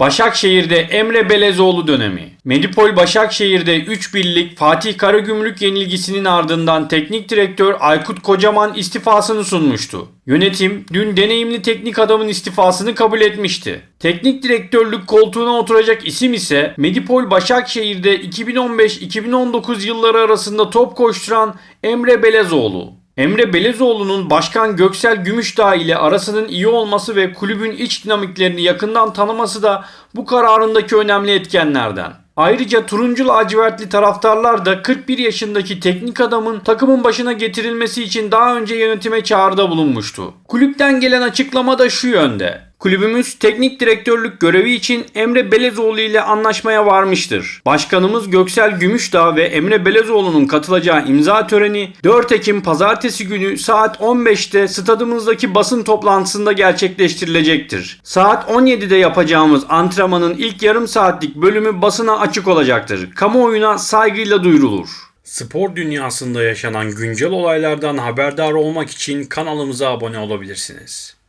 Başakşehir'de Emre Belezoğlu dönemi. Medipol Başakşehir'de 3 birlik Fatih Karagümrük yenilgisinin ardından teknik direktör Aykut Kocaman istifasını sunmuştu. Yönetim dün deneyimli teknik adamın istifasını kabul etmişti. Teknik direktörlük koltuğuna oturacak isim ise Medipol Başakşehir'de 2015-2019 yılları arasında top koşturan Emre Belezoğlu. Emre Belezoğlu'nun Başkan Göksel Gümüşdağ ile arasının iyi olması ve kulübün iç dinamiklerini yakından tanıması da bu kararındaki önemli etkenlerden. Ayrıca turuncu lacivertli taraftarlar da 41 yaşındaki teknik adamın takımın başına getirilmesi için daha önce yönetime çağrıda bulunmuştu. Kulüpten gelen açıklama da şu yönde. Kulübümüz teknik direktörlük görevi için Emre Belezoğlu ile anlaşmaya varmıştır. Başkanımız Göksel Gümüşdağ ve Emre Belezoğlu'nun katılacağı imza töreni 4 Ekim pazartesi günü saat 15'te stadımızdaki basın toplantısında gerçekleştirilecektir. Saat 17'de yapacağımız antrenmanın ilk yarım saatlik bölümü basına açık olacaktır. Kamuoyuna saygıyla duyurulur. Spor dünyasında yaşanan güncel olaylardan haberdar olmak için kanalımıza abone olabilirsiniz.